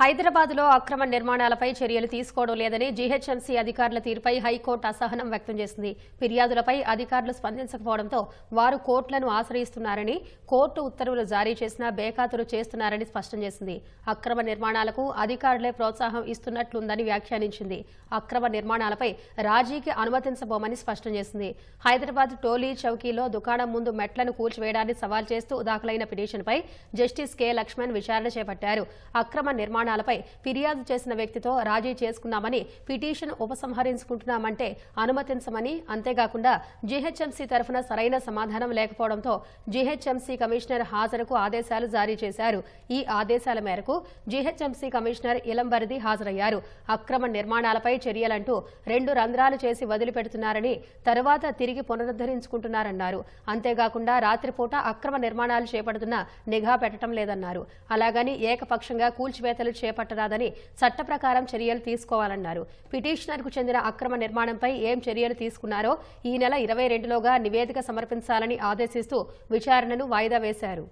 హైదరాబాద్లో అక్రమ నిర్మాణాలపై చర్యలు తీసుకోవడం లేదని జీహెచ్ఎంసీ అధికారుల తీరుపై హైకోర్టు అసహనం వ్యక్తం చేసింది. ఫిర్యాదులపై అధికారులు స్పందించకపోవడంతో వారు కోర్టులను ఆశ్రయిస్తున్నారని కోర్టు ఉత్తర్వులు జారీ చేసినా బేఖాతరు చేస్తున్నారని స్పష్టం చేసింది. అక్రమ నిర్మాణాలకు అధికారులే ప్రోత్సాహం ఇస్తున్నట్లుందని వ్యాఖ్యానించింది. అక్రమ నిర్మాణాలపై రాజీకి అనుమతించబోమని స్పష్టం చేసింది. హైదరాబాద్ టోలీ చౌకీలో దుకాణం ముందు మెట్లను కూల్చివేయడాన్ని సవాల్ చేస్తూ దాఖలైన పిటిషన్పై జస్టిస్ కె లక్ష్మణ్ విచారణ చేపట్టారు. అక్రమ నిర్మాణాలపై ఫిర్యాదు చేసిన వ్యక్తితో రాజీ చేసుకున్నామని పిటిషన్ ఉపసంహరించుకుంటున్నామంటే అనుమతించమని అంతేకాకుండా జీహెచ్ఎంసీ తరఫున సరైన సమాధానం లేకపోవడంతో జీహెచ్ఎంసీ కమిషనర్ హాజరుకు ఆదేశాలు జారీ చేశారు. ఈ ఆదేశాల మేరకు జీహెచ్ఎంసీ కమిషనర్ ఇలంబరిది హాజరయ్యారు. అక్రమ నిర్మాణాలపై చర్యలంటూ రెండు రంధ్రాలు చేసి వదిలిపెడుతున్నారని తరువాత తిరిగి పునరుద్ధరించుకుంటున్నారన్నారు. అంతేకాకుండా రాత్రిపూట అక్రమ నిర్మాణాలు చేపడుతున్న నిఘా పెట్టడం లేదన్నారు. అలాగని ఏకపక్షంగా కూల్చివేతలు చేపట్టరాదని చట్ట ప్రకారం చర్యలు తీసుకోవాలన్నారు. పిటిషనర్కు చెందిన అక్రమ నిర్మాణంపై ఏం చర్యలు తీసుకున్నారో ఈ నెల ఇరవై రెండులోగా నివేదిక సమర్పించాలని ఆదేశిస్తూ విచారణను వాయిదా వేశారు.